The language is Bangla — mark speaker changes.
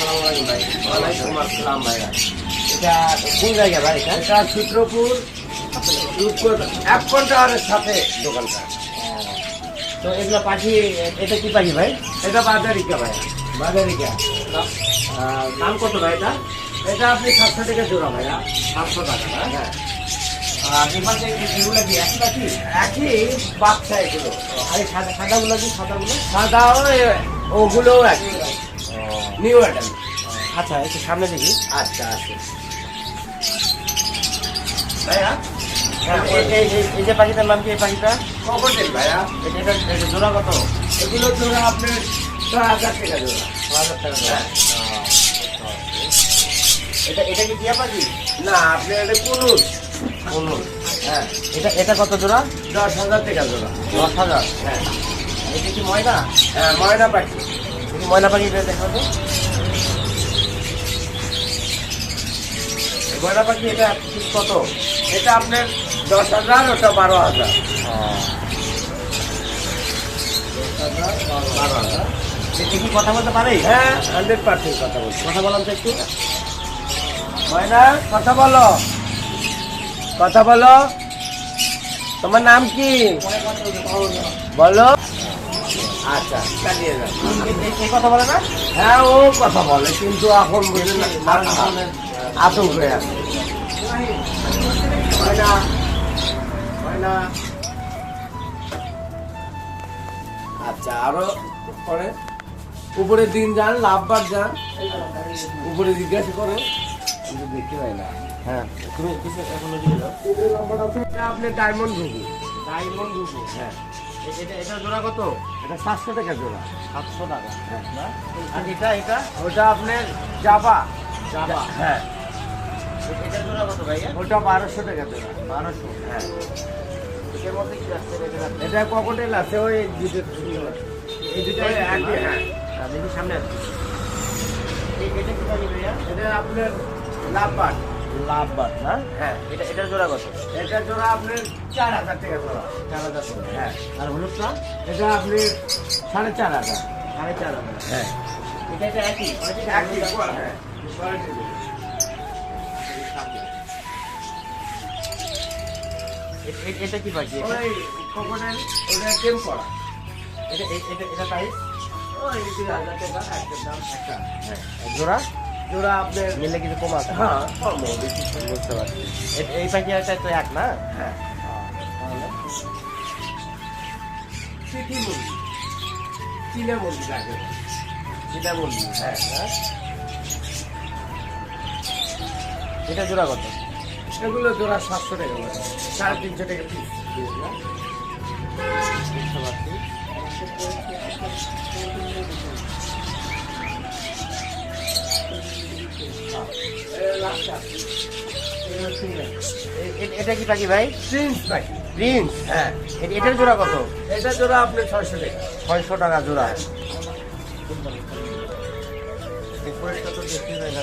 Speaker 1: আসসালামু আলাইকুম ভাই।
Speaker 2: ওয়ালাইকুম আসসালাম ভাইয়া
Speaker 1: এটা কোন জায়গা ভাই এটা?
Speaker 2: সূত্রপুর। এক ঘণ্টার সাথে দোকানটা।
Speaker 1: তো এগুলো পাখি এটা কি পাখি ভাই?
Speaker 2: এটা বাজারিকা ভাইয়া
Speaker 1: বাজারিকা। দাম কত ভাই এটা?
Speaker 2: এটা আপনি সাতশো টাকা জোড়া ভাইয়া
Speaker 1: সাতশো টাকা না
Speaker 2: হ্যাঁ।
Speaker 1: আর এই পাশে এগুলো কি একই পাখি?
Speaker 2: একই বাচ্চা এগুলো।
Speaker 1: আর সাদা সাদাগুলো কি সাদাগুলো?
Speaker 2: সাদা ওগুলো একই। নিউ অ্যাডাল
Speaker 1: আচ্ছা একটু সামনে দেখি।
Speaker 2: আচ্ছা আচ্ছা ভাইয়া?
Speaker 1: হ্যাঁ, এই- এই এই- এই যে পাখিটার নাম কি এই পাখিটা?
Speaker 2: কখন ভাইয়া।
Speaker 1: এটা জোড়া কত?
Speaker 2: এগুলো জোড়া আপনার ছয় হাজার টাকা জোড়া।
Speaker 1: ছ হাজার টাকা জোড়া। এটা এটা কি টিয়া পাখি?
Speaker 2: না আপনি এটা কুনুর
Speaker 1: বলুন
Speaker 2: হ্যাঁ।
Speaker 1: এটা এটা কত জোড়া?
Speaker 2: দশ হাজার টাকা জোড়া।
Speaker 1: দশ হাজার।
Speaker 2: হ্যাঁ।
Speaker 1: এটা কি ময়না?
Speaker 2: হ্যাঁ ময়না পাখি।
Speaker 1: ময়না পাখি দেখা তো। ময়না পাখি এটা ঠিক কত?
Speaker 2: এটা আপনার দশ হাজার ওটা বারো হাজার।
Speaker 1: বারো হাজার। কি কথা বলতে পারে?
Speaker 2: হ্যাঁ হান্ড্রেড পার্সেন্ট কথা
Speaker 1: কথা বললাম তো একটু।
Speaker 2: ময়না কথা বলো। কথা বলো। তোমার নাম কি? বলো। আচ্ছা চালিয়ে
Speaker 1: এই- এই কথা বলে না?
Speaker 2: হ্যাঁ ও কথা বলে কিন্তু এখন না আতঙ্ক হয়ে আছে। ময়না ময়না আচ্ছা আরও পরে। উপরে দিন যান লাভবার যান। উপরে জিজ্ঞাসা করে কিন্তু দেখতে পাই না।
Speaker 1: হ্যাঁ
Speaker 2: এখনও আপনি ডায়মন্ড ঘুঘু
Speaker 1: ডায়মন্ড রুবো
Speaker 2: হ্যাঁ।
Speaker 1: এটা এটা জোড়া কত?
Speaker 2: এটা সাতশো টাকা জোড়া।
Speaker 1: সাতশো টাকা।
Speaker 2: হ্যাঁ।
Speaker 1: আর এটা এটা?
Speaker 2: ওটা আপনার জাবা।
Speaker 1: জাবা।
Speaker 2: হ্যাঁ।
Speaker 1: এটা জোড়া কত ভাইয়া?
Speaker 2: ওটা বারোশো টাকা জোড়া।
Speaker 1: বারোশো।
Speaker 2: হ্যাঁ।
Speaker 1: এটা
Speaker 2: ককটেল আছে ওই দুটো
Speaker 1: এই দুটো
Speaker 2: একই, হ্যাঁ।
Speaker 1: হ্যাঁ। দেখি সামনে আছে। এটা কি ভাইয়া?
Speaker 2: এটা আপনার লাভবান
Speaker 1: লাভবাদ না?
Speaker 2: হ্যাঁ
Speaker 1: এটা এটার জোড়া কত?
Speaker 2: এটা জোড়া আপনার চার হাজার টাকা জোড়া।
Speaker 1: চার হাজার টাকা
Speaker 2: হ্যাঁ
Speaker 1: আর হলুদটা?
Speaker 2: এটা আপনি সাড়ে চার হাজার।
Speaker 1: সাড়ে চার হাজার।
Speaker 2: হ্যাঁ।
Speaker 1: এটা এটা একই?
Speaker 2: একই, হ্যাঁ।
Speaker 1: এটা কি পাখি এটা?
Speaker 2: ওই ককটেল ওটা টেম করা
Speaker 1: এটা এটা এটা প্রাইস
Speaker 2: ওই দুই হাজার টাকা একটা দাম একটা।
Speaker 1: হ্যাঁ। জোড়া?
Speaker 2: জোড়া আপনার
Speaker 1: নিলে কিছু কম আছে?
Speaker 2: হ্যাঁ কম। বেশি
Speaker 1: বুঝতে পারছি। এই পাখি একটা তো এক না?
Speaker 2: হ্যাঁ। চিঠি মুরগি। চীনা মুরগি লাগে।
Speaker 1: যেটা বললি
Speaker 2: হ্যাঁ
Speaker 1: হ্যাঁ। এটা জোড়া কত?
Speaker 2: এগুলো জোড়া সাতশো টাকা সাড়ে তিনশো টাকা পিস
Speaker 1: বুঝতে পারছি। এটা কি পাখি ভাই?
Speaker 2: প্রিন্স পাখি।
Speaker 1: প্রিন্স
Speaker 2: হ্যাঁ।
Speaker 1: এটার জোড়া কত?
Speaker 2: এটা জোড়া আপনি ছয়শো টাকা।
Speaker 1: ছয়শো টাকা জোড়া। দেখতে না